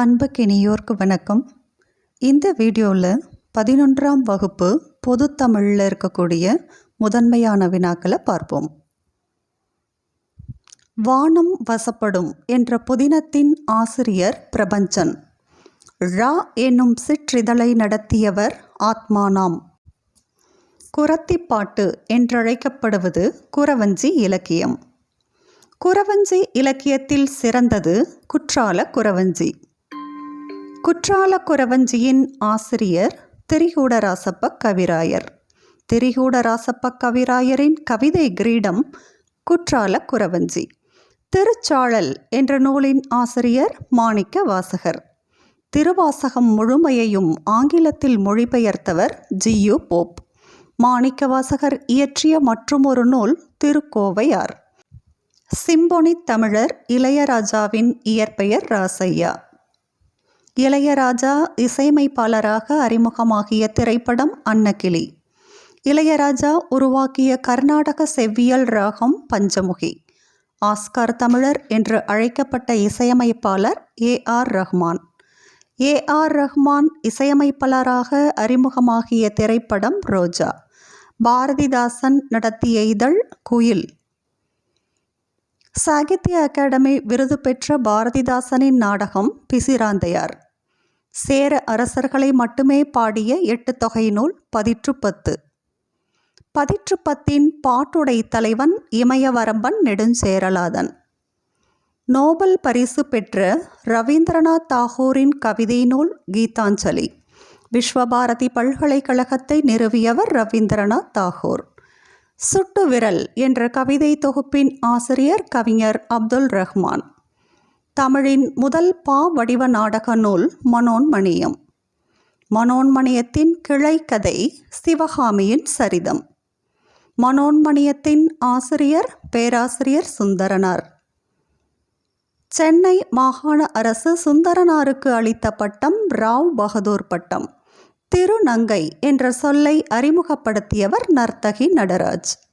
அன்புக்கினியோர்க்கு வணக்கம். இந்த வீடியோவில் பதினொன்றாம் வகுப்பு பொதுத்தமிழில் இருக்கக்கூடிய முதன்மையான வினாக்களை பார்ப்போம். வானம் வசப்படும் என்ற புதினத்தின் ஆசிரியர் பிரபஞ்சன். ழா என்னும் சிற்றிதழை நடத்தியவர் ஆத்மானாம். குரத்திப்பாட்டு என்றழைக்கப்படுவது குறவஞ்சி இலக்கியம். குறவஞ்சி இலக்கியத்தில் சிறந்தது குற்றால குறவஞ்சி குற்றாலக்குறவஞ்சியின் ஆசிரியர் திரிகூடராசப்ப கவிராயர். திரிகூடராசப்ப கவிராயரின் கவிதை கிரீடம் குற்றாலக்குறவஞ்சி. திருச்சாழல் என்ற நூலின் ஆசிரியர் மாணிக்க வாசகர் திருவாசகம் முழுமையையும் ஆங்கிலத்தில் மொழிபெயர்த்தவர் ஜியு போப். மாணிக்க வாசகர் இயற்றிய மற்றுமொரு நூல் திருக்கோவையார். சிம்பொனி தமிழர் இளையராஜாவின் இயற்பெயர் ராசையா இளையராஜா இசையமைப்பாளராக அறிமுகமாகிய திரைப்படம் அன்னக்கிளி. இளையராஜா உருவாக்கிய கர்நாடக செவ்வியல் ராகம் பஞ்சமுகி. ஆஸ்கார் தமிழர் என்று அழைக்கப்பட்ட இசையமைப்பாளர் A R Rahman. A R Rahman இசையமைப்பாளராக அறிமுகமாகிய திரைப்படம் ரோஜா. பாரதிதாசன் நடத்திய இதழ் குயில். சாகித்ய அகாடமி விருது பெற்ற பாரதிதாசனின் நாடகம் பிசிராந்தையார். சேர அரசர்களை மட்டுமே பாடிய எட்டு தொகை நூல் பதிற்று பத்து. பதிற்று பத்தின் பாட்டுடை தலைவன் இமயவரம்பன் நெடுஞ்சேரலாதன். நோபல் பரிசு பெற்ற ரவீந்திரநாத் தாகூரின் கவிதை நூல் கீதாஞ்சலி. விஸ்வபாரதி பல்கலைக்கழகத்தை நிறுவியவர் ரவீந்திரநாத் தாகூர். சுட்டு விரல் என்ற கவிதை தொகுப்பின் ஆசிரியர் கவிஞர் அப்துல் ரஹ்மான். தமிழின் முதல் பா வடிவ நாடக நூல் மனோன்மணியம். மனோன்மணியத்தின் கிளை கதை சிவகாமியின் சரிதம். மனோன்மணியத்தின் ஆசிரியர் பேராசிரியர் சுந்தரனார். சென்னை மாகாண அரசு சுந்தரனாருக்கு அளித்த பட்டம் ராவ் பகதூர் பட்டம். திருநங்கை என்ற சொல்லை அறிமுகப்படுத்தியவர் நர்த்தகி நடராஜ்.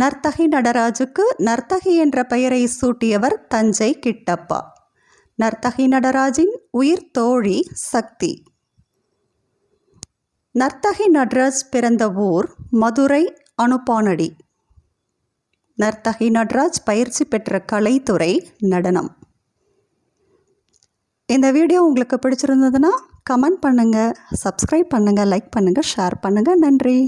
நர்த்தகி நடராஜுக்கு நர்த்தகி என்ற பெயரை சூட்டியவர் தஞ்சை கிட்டப்பா. நர்த்தகி நடராஜின் உயிர் தோழி சக்தி. நர்த்தகி நடராஜ் பிறந்த ஊர் மதுரை அனுப்பானடி. நர்த்தகி நடராஜ் பயிற்சி பெற்ற கலைத்துறை நடனம். இந்த வீடியோ உங்களுக்கு பிடிச்சிருந்ததுன்னா கமெண்ட் பண்ணுங்கள் சப்ஸ்கிரைப் பண்ணுங்கள் லைக் பண்ணுங்கள் ஷேர் பண்ணுங்கள் நன்றி.